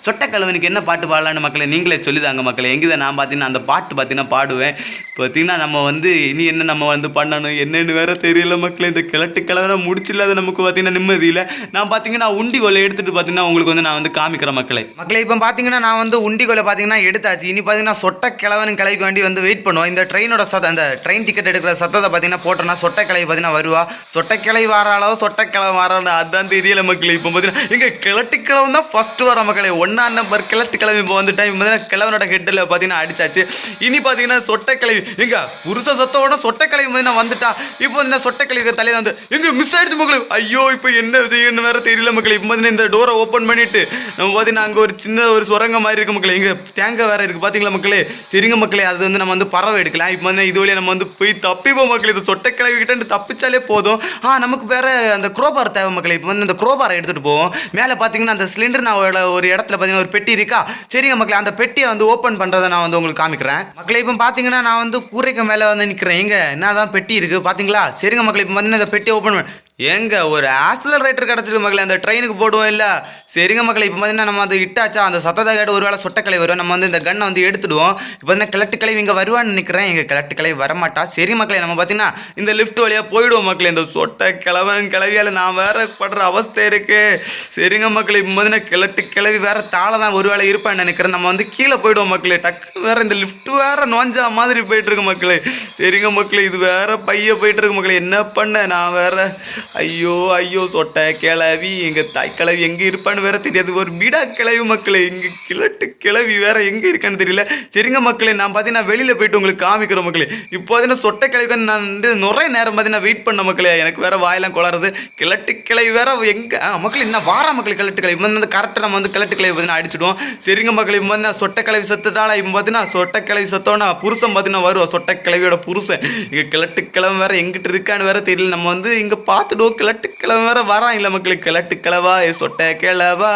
சொட்ட கிழவனுக்கு என்ன பாட்டு பாடலான்னு மக்களே நீங்களே சொல்லிதாங்க மக்களே. எங்கே நான் பார்த்தீங்கன்னா அந்த பாட்டு பார்த்தீங்கன்னா பாடுவேன். பார்த்தீங்கன்னா நம்ம வந்து இனி என்ன நம்ம வந்து பண்ணணும் என்னென்னு வேற தெரியல மக்களே. இந்த கிழட்டு கிழமை முடிச்சில்லாத நமக்கு பார்த்தீங்கன்னா நிம்மதி இல்லை. நான் பார்த்தீங்கன்னா உண்டி கொலை எடுத்துகிட்டு பார்த்தீங்கன்னா உங்களுக்கு வந்து நான் வந்து காமிக்கிறேன் மக்களை. மக்களே இப்போ பார்த்தீங்கன்னா நான் வந்து உண்டி கொலை பார்த்தீங்கன்னா எடுத்தாச்சு. இனி பார்த்தீங்கன்னா சொட்ட கிழவன் கிளைக்கு வேண்டி வந்து வெயிட் பண்ணுவோம். இந்த ட்ரெயினோட சத்த அந்த ட்ரெயின் டிக்கெட் எடுக்கிற சத்தத்தை பார்த்தீங்கன்னா போட்டோன்னா சொட்ட கிளவி பார்த்தீங்கன்னா வருவா. சொட்ட கிளவி வர அளவு சொட்ட கிழவன் அதான் தெரியல மக்களே. இப்போ பார்த்தீங்கன்னா இங்கே கிழட்டு கிழவன் தான் ஃபஸ்ட்டு வர மக்களே. ஒன்றா நம்பர் கிழட்டு கிழவி இப்போ வந்துட்டேன் இப்போ பார்த்தீங்கன்னா கிழவனோட ஹெட்டில் பார்த்தீங்கன்னா அடிச்சாச்சு. இனி பார்த்தீங்கன்னா சொட்ட கிளவி எங்க புருஷ சொத்தோட சொட்ட கிளவி பார்த்தீங்கன்னா வந்துட்டா. இப்போ இந்த சொட்டை கிளவி தலையில வந்து எங்க மிஸ் ஆயிடுச்சு மக்களே ஐயோ இப்போ என்ன செய்யணும் வேற தெரியல மக்களே இப்போ பார்த்தீங்கன்னா இந்த டோரை ஓப்பன் பண்ணிட்டு நம்ம பார்த்தீங்கன்னா அங்கே ஒரு சின்ன ஒரு சுரங்க மாதிரி இருக்கு மக்களே இங்கே தேங்காய் வேற இருக்கு. பார்த்தீங்களா மக்களே சரிங்க மக்களே அது வந்து நம்ம வந்து பறவை எடுக்கலாம். இப்போ வந்து இது வழியாக நம்ம வந்து போய் தப்பிப்போம் மக்களே இது சொட்டை கிளவி கிட்ட தப்பிச்சாலே போதும். ஆ நமக்கு வேற அந்த குரோபார் தேவை மக்களே இப்போ வந்து இந்த குரோபாரை எடுத்துட்டு போவோம். மேலே பார்த்தீங்கன்னா அந்த சிலிண்டர் நான் ஒரு- ஒரு இடத்துல பார்த்தீங்கன்னா ஒரு பெட்டி இருக்கா? சரிங்க மக்களே அந்த பெட்டியை வந்து ஓப்பன் பண்ணுறதை நான் வந்து உங்களுக்கு காமிக்கிறேன். மக்களை இப்போ பார்த்தீங்கன்னா நான் வந்து கூரைக்கு மேலே வந்து நிற்கிறேன் எங்க? என்னதான் பெட்டி இருக்குது பார்த்தீங்களா சரிங்க மக்களை இப்போ பார்த்தீங்கன்னா இந்த பெட்டி ஓப்பன் ஏங்க எங்க ஒரு ஆக்சிலரேட்டர் கிடச்சிருக்கு மக்களே அந்த ட்ரெயினுக்கு போடுவோம் இல்லை? சரிங்க மக்களை இப்போ பார்த்தீங்கன்னா நம்ம அது இட்டாச்சா அந்த சத்தத்தை கேட்டு ஒரு வேளை சொட்டக்கலை வரும். நம்ம வந்து இந்த கன்னை வந்து எடுத்துடுவோம். இப்போ பார்த்தீங்கன்னா கிழட்டு கலை இங்கே வருவான்னு நினைக்கிறேன். எங்கள் கிழட்டு கலை வரமாட்டா. சரி மக்களே நம்ம பார்த்தீங்கன்னா இந்த லிஃப்ட் வழியாக போயிடுவோம் மக்களே. இந்த சொட்டை கிழவன் கிளவியால் நான் வேற படுற அவஸ்தை இருக்கு. சரிங்க மக்களை இப்போ பார்த்தீங்கன்னா கிழட்டு கிளவி வேற தாழ தான் ஒரு வேளை இருப்பான்னு நினைக்கிறேன். நம்ம வந்து கீழே போயிடுவோம் மக்களே. டக்கு வேற இந்த லிஃப்ட் வேற நோஞ்சா மாதிரி போயிட்டு இருக்கு மக்களே. சரிங்க மக்களே இது வேற பைய போயிட்டு இருக்கு மக்களே. என்ன பண்ண? நான் வேற ஐயோ ஐயோ சொட்டை கிளவி எங்கள் தாய் கிளவி எங்கே இருப்பான்னு வேற தெரியாது. ஒரு மீடா கிளவி மக்களே எங்கள் கிழட்டு கிளவி வேற எங்கே இருக்கான்னு தெரியல. சரிங்க மக்களே நான் பார்த்தீங்கன்னா வெளியில் போயிட்டு உங்களுக்கு காமிக்கிற மக்களே. இப்போ பார்த்தீங்கன்னா சொட்டை கிளவி நான் வந்து நிறைய நேரம் பார்த்தீங்கன்னா வெயிட் பண்ண மக்களே. எனக்கு வேற வாயெல்லாம் குளருது கிழட்டு கிளவி வேற எங்கே மக்கள் என்ன வார மக்கள் கிழட்டு கிளவி? வந்து கரெக்டாக நம்ம வந்து கிழட்டு கிளவி பார்த்தீங்கன்னா அடிச்சிடுவோம். சரிங்க மக்களே இப்போ வந்து சொட்டை கிளவி சத்துட்டால இப்போ பார்த்தீங்கன்னா சொட்டை கிளவி சத்தோன்னா புருஷன் பார்த்தீங்கன்னா வருவோம் சொட்டை கிளவியோட புருஷன். இங்கே கிழட்டு கிழமை வேற எங்கிட்டு இருக்கான்னு வேற தெரியல. நம்ம வந்து இங்கே பார்த்து பார்த்துடுவோம் கிழட்டு கிழமை வேற வரான் இல்லை மக்களுக்கு. கிழட்டு கிழவா சொட்டை கிழவா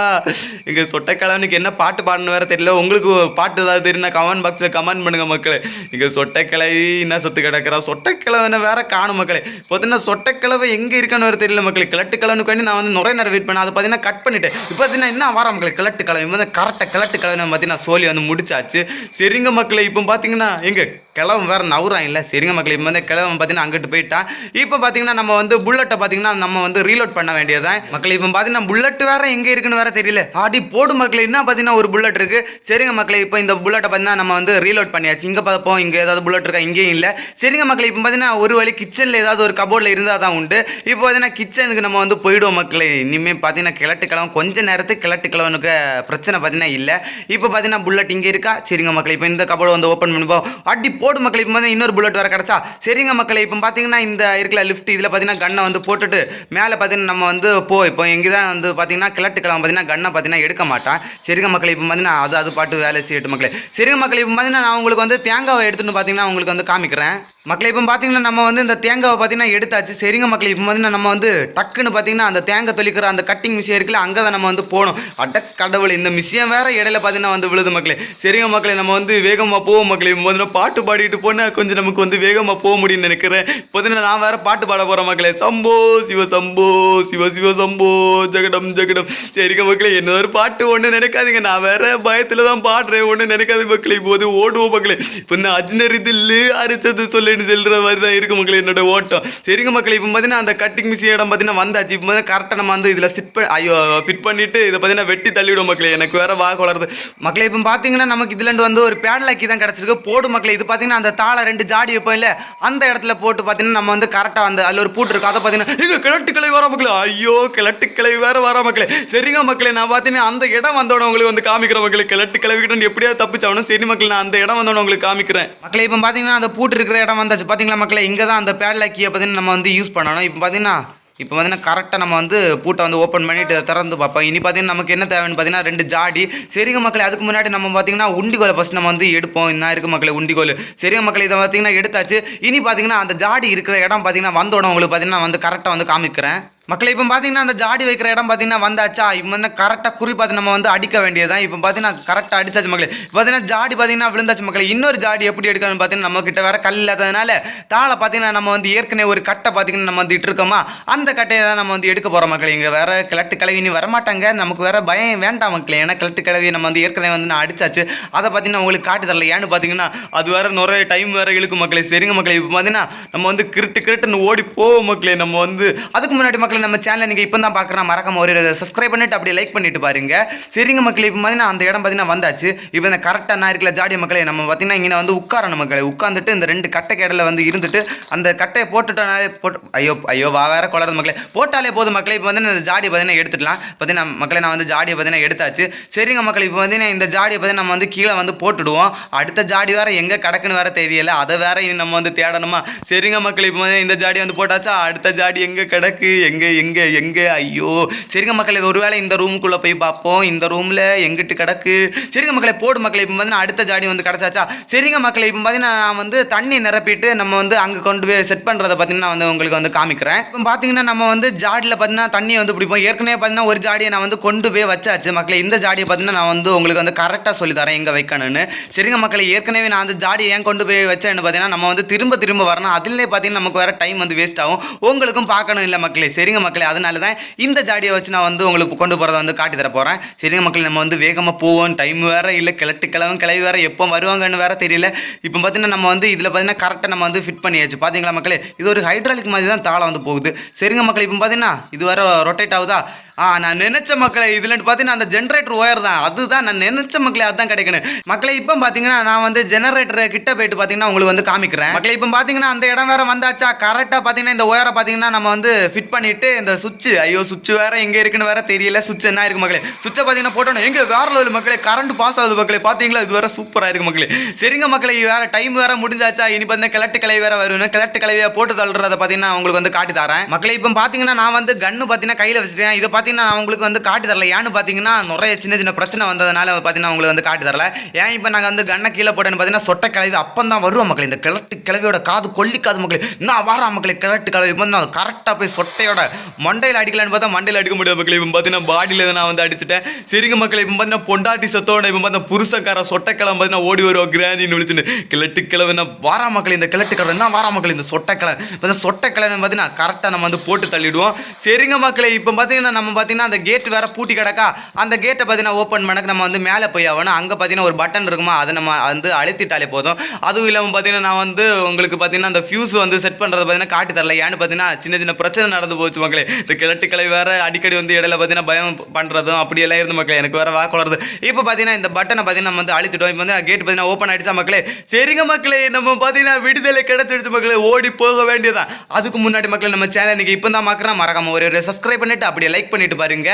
இங்கே சொட்டை கிழவனுக்கு என்ன பாட்டு பாடணும் வேற தெரியல. உங்களுக்கு பாட்டு ஏதாவது தெரியும் கமெண்ட் பாக்ஸில் கமெண்ட் பண்ணுங்க மக்களே. இங்கே சொட்டை கிளவி என்ன சத்து கிடக்குறா? சொட்டை கிழவனை வேற காணும் மக்களே. பார்த்தீங்கன்னா சொட்டை கிழவை எங்கே இருக்கான்னு வேற தெரியல மக்களுக்கு கிழட்டு கிழவனுக்கு வேண்டி நான் வந்து நிறைய நேரம் வெயிட் பண்ணேன் அதை பார்த்தீங்கன்னா கட் பண்ணிட்டேன். இப்போ பார்த்தீங்கன்னா என்ன வர மக்களுக்கு கிழட்டு கிழமை வந்து கரெக்டாக கிளட்டு கிழமை பார்த்தீங்கன்னா சோழி வந்து முடிச்சாச்சு. சரிங்க மக்களே இப்போ பார்த்தீங்கன்னா எங்க? கிழவன் வேற நவுறான் இல்லை. சரிங்க மக்களே இப்போ வந்து கிழவன் பார்த்தீங்கன்னா அங்கிட்டு போயிட்டான். இப்போ பார்த்தீங்கன்னா நம்ம வந்து புல்லட்டை பார்த்தீங்கன்னா நம்ம வந்து ரீலோட் பண்ண வேண்டியதான் மக்கள் இப்போ பார்த்தீங்கன்னா புல்லட் வேற எங்கே இருக்குன்னு வேற தெரியல. ஆடி போடு மக்கள் என்ன பார்த்தீங்கன்னா ஒரு புல்லட் இருக்கு. சரிங்க மக்களே இப்போ இந்த புல்லட்டை பார்த்தீங்கன்னா நம்ம வந்து ரீலோட் பண்ணியாச்சு. இங்கே பார்ப்போம் இங்கே ஏதாவது புல்லட் இருக்கா? இங்கேயும் இல்லை. சரிங்க மக்களே இப்போ பார்த்தீங்கன்னா ஒரு வழி கிச்சனில் ஏதாவது ஒரு கபோர்டில் இருந்தால் தான் உண்டு. இப்போ பார்த்தீங்கன்னா கிச்சனுக்கு நம்ம வந்து போயிடுவோம் மக்களே. இனிமேல் பார்த்தீங்கன்னா கிழட்டு கிழவன் கொஞ்சம் நேரத்துக்கு கிழட்டு கிழவனுக்கு பிரச்சனை பார்த்தீங்கன்னா இல்லை. இப்போ பார்த்தீங்கன்னா புல்லட் இங்கே இருக்கா? சரிங்க மக்களே இப்போ இந்த கபோர்டு வந்து ஓப்பன் பண்ணுவோம் அடி போடு மக்களே இப்போ இன்னொரு புல்லட் வேறு கிடச்சா. சரிங்க மக்களை இப்போ பார்த்தீங்கன்னா இந்த இருக்கிற லிஃப்ட் இதில் பார்த்தீங்கன்னா கண்ணை வந்து போட்டு போட்டுட்டு மேலே பார்த்தீங்கன்னா நம்ம வந்து போ இப்போ எங்கே தான் வந்து பார்த்தீங்கன்னா கிழட்டு கிழமை பார்த்தீங்கன்னா கண்ணை பார்த்தீங்கன்னா எடுக்க மாட்டான். சிறுக மக்கள் இப்போ பார்த்தீங்கன்னா அது அது பாட்டு வேலை செய்யட்டு மக்களே. சிறுக மக்கள் இப்போ பார்த்தீங்கன்னா நான் உங்களுக்கு வந்து தேங்காவை எடுத்துன்னு பார்த்தீங்கன்னா உங்களுக்கு வந்து காமிக்கிறேன். மக்களை இப்போ பார்த்தீங்கன்னா நம்ம வந்து இந்த தேங்காவை பார்த்தீங்கன்னா எடுத்தாச்சு. சரிங்க மக்களை இப்போ வந்து நம்ம வந்து டக்குன்னு பார்த்தீங்கன்னா அந்த தேங்காய் தொலிக்கிற அந்த கட்டிங் மிஷின் இருக்குல்ல அங்கே தான் நம்ம வந்து போகணும். அட கடவுள் இந்த மிஷின் வேற இடையில பார்த்தீங்கன்னா வந்து விழுது மக்களே. சரிங்க மக்களே நம்ம வந்து வேகமாக போவோம் மக்களே. இப்போ வந்து பாட்டு பாடிட்டு போனால் கொஞ்சம் நமக்கு வந்து வேகமாக போக முடியும்னு நினைக்கிறேன். இப்போ பார்த்தீங்கன்னா நான் வேற பாட்டு பாட போகிறேன் மக்களே. சம்போ சிவ சம்போ சிவ சிவ சம்போ ஜெகடம் ஜெகடம். சரிங்க மக்களே என்ன ஒரு பாட்டு ஒன்று நினைக்காதீங்க. நான் வேற பயத்தில் தான் பாடுறேன். ஒன்று நினைக்காது மக்களே. இப்போ வந்து ஓடுவோம் மக்களே. இப்போ இந்த அஜ்னரி தில்லு அரிச்சது அப்படின்னு சொல்கிற மாதிரி தான் இருக்கும் மக்களே என்னோட ஓட்டம். சரிங்க மக்கள் இப்போ பார்த்தீங்கன்னா அந்த கட்டிங் மிஷின் இடம் பார்த்தீங்கன்னா வந்தாச்சு. இப்போ பார்த்தீங்கன்னா கரெக்டாக நம்ம வந்து இதில் சிட் பண்ணி ஐயோ ஃபிட் பண்ணிட்டு இதை பார்த்தீங்கன்னா வெட்டி தள்ளிவிடும் மக்களே. எனக்கு வேற வாக வளருது. மக்களே இப்போ பார்த்தீங்கன்னா நமக்கு இதுலேருந்து வந்து ஒரு பேடலாக்கி தான் கிடச்சிருக்கு. போடு மக்களே இது பார்த்தீங்கன்னா அந்த தாளை ரெண்டு ஜாடி வைப்போம் இல்லை? அந்த இடத்துல போட்டு பார்த்தீங்கன்னா நம்ம வந்து கரெக்டாக அந்த அதில் ஒரு பூட்டு இருக்கும் அதை பார்த்தீங்கன்னா இங்கே கிழட்டு கிளை வர மக்களே. ஐயோ கிழட்டு கிளை வேறு வர மக்களே. சரிங்க மக்களே நான் பார்த்தீங்கன்னா அந்த இடம் வந்தோட உங்களுக்கு வந்து காமிக்கிற மக்களே. கிழட்டு கிளவிக்கிட்டு எப்படியாவது தப்பிச்சாகணும் சரி மக்கள் நான் அந்த இடம் வந்தோட உங்களுக்கு காமிக்கிறேன். மக்களே இப்போ பார்த்தீங்கன்னா அந்த பூட்டு இருக்கிற இடம் வந்தாச்சு. பார்த்தீங்களா மக்களை இங்கே தான் அந்த பேட்லாக்கியை பார்த்தீங்கன்னா நம்ம வந்து யூஸ் பண்ணணும். இப்போ பார்த்தீங்கன்னா இப்போ பார்த்தீங்கன்னா கரெக்டாக நம்ம வந்து பூட்டை வந்து ஓப்பன் பண்ணிட்டு திறந்து பார்ப்போம். இனி பார்த்தீங்கன்னா நமக்கு என்ன தேவைன்னு பார்த்தீங்கன்னா ரெண்டு ஜாடி. சரிங்க மக்களை அதுக்கு முன்னாடி நம்ம பார்த்தீங்கன்னா உண்டிகோலை ஃபஸ்ட் நம்ம வந்து எடுப்போம். என்ன இருக்குது மக்களை உண்டிகோல். சரிங்க மக்களை இதை பார்த்தீங்கன்னா எடுத்தாச்சு. இனி பார்த்தீங்கன்னா அந்த ஜாடி இருக்கிற இடம் பார்த்தீங்கன்னா வந்தோட உங்களுக்கு பார்த்தீங்கன்னா வந்து கரெக்டாக வந்து காமிக்கிறேன். மக்களை இப்போ பார்த்தீங்கன்னா அந்த ஜாடி வைக்கிற இடம் பார்த்தீங்கன்னா வந்தாச்சா? இப்போ வந்து கரெக்டாக குறி பார்த்து நம்ம வந்து அடிக்க வேண்டியதுதான். இப்போ பார்த்தீங்கன்னா கரெக்டாக அடிச்சாச்சு மக்களே. இப்போ பார்த்தீங்கன்னா ஜாடி பார்த்தீங்கன்னா விழுந்தாச்சு மக்களே. இன்னொரு ஜாடி எப்படி எடுக்கணும்னு பார்த்தீங்கன்னா நம்ம கிட்ட வேற கல் இல்லாததுனால தாளை பார்த்தீங்கன்னா நம்ம வந்து ஏற்கனவே ஒரு கட்டை பார்த்தீங்கன்னா நம்ம வந்து இருக்கோமா அந்த கட்டையை தான் நம்ம வந்து எடுக்க போகிறோம் மக்களே. இங்கே வேற கிழட்டு கிளவி நீ வரமாட்டாங்க. நமக்கு வேற பயம் வேண்டாம் மக்களே. ஏன்னா கிழட்டு கிழவி நம்ம வந்து ஏற்கனவே வந்து நான் அடிச்சாச்சு. அதை பார்த்தீங்கன்னா உங்களுக்கு காட்டி தரல. ஏன்னு பார்த்தீங்கன்னா அது வேற நிறைய டைம் வேற இழுக்கும் மக்களே. சரிங்க மக்களே. இப்போ பார்த்தீங்கன்னா நம்ம வந்து கிருட்டு கிருட்டுன்னு ஓடி போவோம் மக்களே. நம்ம வந்து அதுக்கு முன்னாடி மக்களே நம்ம சேனலை நீங்கள் இப்போ தான் பார்க்குறேன் மறக்காம ஒரு சப்ஸ்கிரைப் பண்ணிட்டு அப்படியே லைக் பண்ணிட்டு பாருங்க. சரிங்க மக்கள் இப்போ பார்த்தீங்கன்னா அந்த இடம் பார்த்தீங்கன்னா வந்தாச்சு. இப்போ இந்த கரெக்டாக நான் இருக்கிற ஜாடி மக்களை நம்ம பார்த்தீங்கன்னா இங்கே வந்து உட்காரணும் மக்களை. உட்காந்துட்டு இந்த ரெண்டு கட்டை கேடல வந்து இருந்துட்டு அந்த கட்டையை போட்டுட்டனாலே போட்டு ஐயோ ஐயோ வா வேற குளறது மக்களே. போட்டாலே போதும் மக்களே இப்போ வந்து இந்த ஜாடியை பார்த்தீங்கன்னா எடுத்துடலாம். பார்த்தீங்கன்னா மக்களை நான் வந்து ஜாடியை பார்த்தீங்கன்னா எடுத்தாச்சு. சரிங்க மக்கள் இப்போ வந்து இந்த ஜாடியை பார்த்தீங்கன்னா நம்ம வந்து கீழே வந்து போட்டுடுவோம். அடுத்த ஜாடி வேறு எங்கே கிடக்குன்னு வேறு தெரியல. அதை வேற இனி நம்ம வந்து தேடணுமா? சரிங்க மக்கள் இப்போ வந்து இந்த ஜாடி வந்து போட்டாச்சா? அடுத்த ஜாடி எங்கே கிடக்கு? எங்கே எங்கே எங்கே ஐயோ. சரிங்க மக்களை ஒருவேளை இந்த ரூமுக்குள்ளே போய் பார்ப்போம். இந்த ரூமில் எங்கிட்டு கிடக்கு? சரிங்க மக்களை போடு மக்களை. இப்போ வந்து அடுத்த ஜாடி வந்து கிடச்சாச்சா? சரிங்க மக்களை இப்போ பார்த்தீங்கன்னா நான் வந்து தண்ணி நிரப்பிட்டு நம்ம வந்து அங்கே கொண்டு போய் செட் பண்ணுறதை பார்த்தீங்கன்னா வந்து உங்களுக்கு வந்து காமிக்கிறேன். இப்போ பார்த்தீங்கன்னா நம்ம வந்து ஜாடியில் பார்த்தீங்கன்னா தண்ணியை வந்து பிடிப்போம் ஏற்கனவே பார்த்தீங்கன்னா ஒரு ஜாடியை நான் வந்து கொண்டு போய் வச்சாச்சு மக்களை. இந்த ஜாடியை பார்த்தீங்கன்னா நான் வந்து உங்களுக்கு வந்து கரெக்டாக சொல்லி தரேன் எங்கே வைக்கணும்னு. சரிங்க மக்களை ஏற்கனவே நான் அந்த ஜாடியை ஏன் கொண்டு போய் வச்சேன்னு பார்த்தீங்கன்னா நம்ம வந்து திரும்ப திரும்ப வரணும். அதிலே பார்த்தீங்கன்னா நமக்கு வேறு டைம் வந்து வேஸ்ட் ஆகும். உங்களுக்கும் பார்க்கணும் இல்லை மக்களே. சரிங்க மக்களே அதனால தான் இந்த ஜாடியை வச்சு நான் வந்து உங்களுக்கு கொண்டு போகிறத வந்து காட்டி தர போகிறேன் சரிங்க மக்களே நம்ம வந்து வேகமாக போவோம். டைம் வேறு இல்லை கிளட்டு கிளவும் கிளவி வேறு எப்போ வருவாங்கன்னு வேறு தெரியல. இப்போ பார்த்தீங்கன்னா நம்ம வந்து இதில் பார்த்தீங்கன்னா கரெக்டாக நம்ம வந்து ஃபிட் பண்ணியாச்சு. பார்த்தீங்களா மக்களே? இது ஒரு ஹைட்ராலிக் மாதிரி தான் தாளம் வந்து போகுது. சரிங்க மக்கள் இப்போ பார்த்தீங்கன்னா இது வர ரொட்டேட் ஆகுதா? ஆ நான் நினைச்ச மக்களை இதுலன்னு பார்த்தீங்கன்னா அந்த ஜென்ரேட்டர் ஒயர் தான். அதுதான் நான் நினைச்ச மக்களே அதுதான் கிடைக்கணும். மக்களை இப்போ பார்த்தீங்கன்னா நான் வந்து ஜெனரேட்டர் கிட்ட போயிட்டு பார்த்தீங்கன்னா உங்களுக்கு வந்து காமிக்கிறேன். மக்களை இப்போ பார்த்தீங்கன்னா அந்த இடம் வேற வந்தாச்சா? கரெக்டாக பார்த்தீங்கன்னா இந்த ஒயரை பார்த்தீங்கன்னா நம்ம வந்து ஃபிட் பண்ணிட்டு இந்த சுவிட்ச் ஐயோ சுவிட்ச் வேற எங்கே இருக்குன்னு வேற தெரியல. சுவிட்ச் என்ன இருக்கு மக்களே? சுவிட்சை பார்த்தீங்கன்னா போட்டோம் எங்கே வேற லெவல் மக்களே? கரண்ட் பாஸ் ஆகுது மக்களே. பார்த்தீங்களா? இது வேற சூப்பராக இருக்கு மக்களே. சரிங்க மக்களே வேற டைம் வேற முடிஞ்சாச்சா? இனி பார்த்தீங்கன்னா கிழட்டு கலை வேற வரும் கிழட்டு கிளையை போட்டு தள்ளுறதை பார்த்தீங்கன்னா உங்களுக்கு வந்து காட்டி தரேன் மக்களை இப்போ பார்த்தீங்கன்னா நான் வந்து கன்னு பார்த்தீங்கன்னா கையில் வச்சுட்டேன். இதை பார்த்து பார்த்தீங்கன்னா நான் உங்களுக்கு வந்து காட்டி தரல. ஏன்னு பார்த்தீங்கன்னா நிறைய சின்ன சின்ன பிரச்சனை வந்ததுனால பார்த்தீங்கன்னா உங்களுக்கு வந்து காட்டி தரல. ஏன் இப்போ நாங்கள் வந்து கண்ணை கீழே போட்டேன்னு பார்த்தீங்கன்னா சொட்ட கிளவி அப்போ தான் வருவோம் மக்கள். இந்த கிழட்டு கிழவியோட காது கொல்லிக்காது மக்களே. இன்னும் வாரா மக்களே கிழட்டு கிளவி இப்போ நான் கரெக்டாக போய் சொட்டையோட மண்டையில் அடிக்கலான்னு பார்த்தா மண்டையில் அடிக்க முடியாது மக்களே. இப்போ பார்த்தீங்கன்னா பாடியில் நான் வந்து அடிச்சிட்டேன். சரிங்க மக்களே இப்போ பார்த்தீங்கன்னா பொண்டாட்டி சத்தோட இப்போ பார்த்தா புருஷக்கார சொட்டைக்கிழமை பார்த்தீங்கன்னா ஓடி வருவோம் கிராண்டின்னு விழிச்சுன்னு. கிழட்டு கிழவுனா வாரா மக்கள் இந்த கிழட்டு கிழவு என்ன வாரா மக்கள் இந்த சொட்டைக்கிழமை இப்போ இந்த சொட்டைக்கிழமை பார்த்தீங்கன்னா கரெக்டாக நம்ம வந்து போட்டு தள்ளிடுவோம். சரிங்க மக்களே இப்போ பார்த்தீங்கன்னா நம்ம பார்த்தீங்கன்னா அந்த கேட் வேறு பூட்டி கிடக்கா அந்த கேட்டை பார்த்தீங்கன்னா ஓப்பன் பண்ணக்கு நம்ம வந்து மேலே போய் ஆகணும். அங்கே பார்த்தீங்கன்னா ஒரு பட்டன் இருக்குமா அதை நம்ம வந்து அழுத்திட்டாலே போதும். அதுவும் இல்லாமல் பார்த்தீங்கன்னா நான் வந்து உங்களுக்கு பார்த்தீங்கன்னா அந்த ஃபியூஸ் வந்து செட் பண்ணுறது பார்த்தீங்கன்னா காட்டி தரல. ஏன்னு பார்த்தீங்கன்னா சின்ன சின்ன பிரச்சனை நடந்து போச்சு மக்களே. இந்த கிழட்டு கிளை வேறு அடிக்கடி வந்து இடையில பார்த்தீங்கன்னா பயம் பண்ணுறதும் அப்படியெல்லாம் இருந்து மக்களே எனக்கு வேறு வாக்கு வளருது இப்போ பார்த்தீங்கன்னா இந்த பட்டனை பார்த்தீங்கன்னா நம்ம வந்து அழுத்திட்டோம். இப்போ வந்து கேட் பார்த்தீங்கன்னா ஓப்பன் ஆகிடுச்சா மக்களே? சரிங்க மக்களே நம்ம பார்த்தீங்கன்னா விடுதலை கிடச்சிடுச்சு மக்களே. ஓடி போக வேண்டியதான் அதுக்கு முன்னாடி மக்களே நம்ம சேனல் நீங்கள் இப்போ தான் மறக்காம ஒரு ஒரு சப்ஸ்கிரைப் பண்ணிட்டு அப்படியே லைக் பண்ணிட்டு பாருங்க.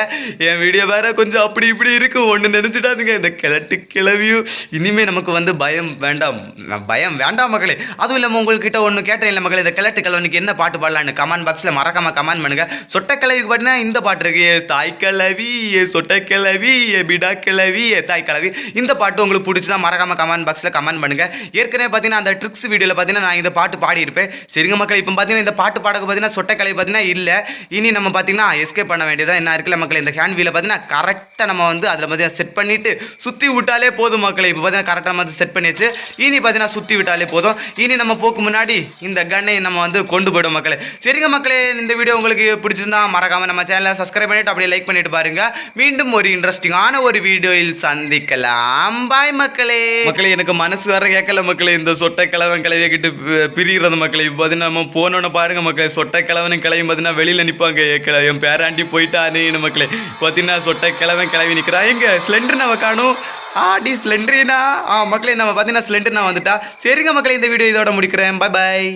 என் வீடியோ வேற கொஞ்சம் அப்படி இப்படி இருக்கு. ஒன்று நினைச்சிடாதுங்க. இந்த கிழட்டு கிளவியும் இனிமே நமக்கு வந்து பயம் வேண்டாம். பயம் வேண்டாம் மக்களே. அதுவும் இல்லாமல் உங்கள்கிட்ட ஒன்று கேட்டேன் இல்லை மக்களே. இந்த கிழட்டு கிழவனுக்கு என்ன பாட்டு பாடலான்னு கமெண்ட் பாக்ஸில் மறக்காம கமெண்ட் பண்ணுங்க. சொட்ட கிளவிக்கு பார்த்தீங்கன்னா இந்த பாட்டு இருக்கு. ஏ தாய் கிளவி ஏ சொட்ட கிளவி ஏ பிடா கிளவி ஏ தாய் கிளவி இந்த பாட்டு உங்களுக்கு பிடிச்சினா மறக்காம கமெண்ட் பாக்ஸில் கமெண்ட் பண்ணுங்க. ஏற்கனவே பார்த்தீங்கன்னா அந்த ட்ரிக்ஸ் வீடியோவில் பார்த்தீங்கன்னா நான் இந்த பாட்டு பாடியிருப்பேன். சரிங்க மக்கள். இப்போ பார்த்தீங்கன்னா இந்த பாட்டு பாடக்கு பார்த்தீங்கன்னா சொட்ட கிளவி பார்த்தீங்கன்னா இல்லை. இனி நம்ம பார்த்தீங்கன்னா எஸ்கேப் பண்ண வேண்டியதா என்ன இருக்குல்ல மக்களை இந்த ஹேண்ட் வீலை பார்த்தீங்கன்னா கரெக்டாக நம்ம வந்து அதில் பார்த்தீங்கன்னா செட் பண்ணிவிட்டு சுற்றி விட்டாலே போதும் மக்களை. இப்போ பார்த்தீங்கன்னா கரெக்டாக வந்து செட் பண்ணியாச்சு. இனி பார்த்தீங்கன்னா சுற்றி விட்டாலே போதும். இனி நம்ம போக்கு முன்னாடி இந்த கன்னை நம்ம வந்து கொண்டு போயிடும் மக்களே. சரிங்க மக்களே இந்த வீடியோ உங்களுக்கு பிடிச்சிருந்தா மறக்காமல் நம்ம சேனலை சப்ஸ்கிரைப் பண்ணிவிட்டு அப்படியே லைக் பண்ணிட்டு பாருங்க. மீண்டும் ஒரு இன்ட்ரெஸ்டிங்கான ஒரு வீடியோவில் சந்திக்கலாம். பாய் மக்களே. மக்களே எனக்கு மனசு வர கேட்கல மக்களே. இந்த சொட்டை கிழவன் கிளவிய கிட்ட பிரிகிறது மக்களே. இப்போ பார்த்தீங்கன்னா நம்ம போனோன்னு பாருங்க மக்களே. சொட்டை கிழவனும் கிளவியும் பார்த்தீங்கன்னா வெளியில் நிற்பாங்க என் பேராண்டி போயிட்டானே மக்களே பார்த்தீங்கன்னா சொட்டை கிளவன் கிளவி நிற்கிறா எங்க? சிலிண்டர் நம்ம காணும். ஆடி சிலிண்டரினா? ஆ மக்களே நம்ம பார்த்தீங்கன்னா ஸ்லெண்டர்னா வந்துட்டா. சரிங்க மக்களே இந்த வீடியோ இதோட முடிக்கிறேன். பாய் பாய்